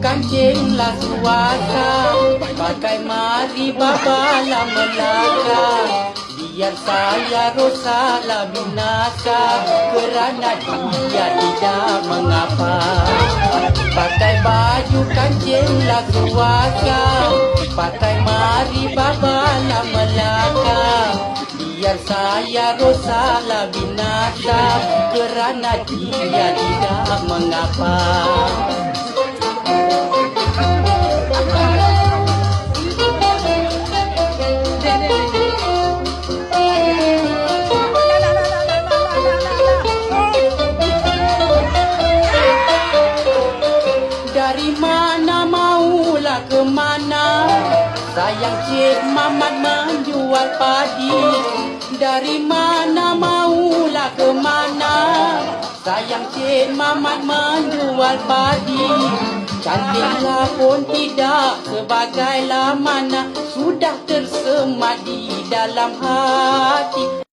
kancinglah suasa Pakai mari babala melaka. Biar saya rosalah binasa Kerana dia tidak mengapa. Pakai baju kancinglah suasa Pakai mari babala melaka. Biar saya rosalah binasa Kerana dia tidak mengapa Dari mana maulah ke mana? Sayang Cik Mamat menjual padi. Dari mana maulah ke mana? Sayang Cik Mamat menjual padi. Cantiklah pun tidak sebagailah mana Sudah tersemat di dalam hati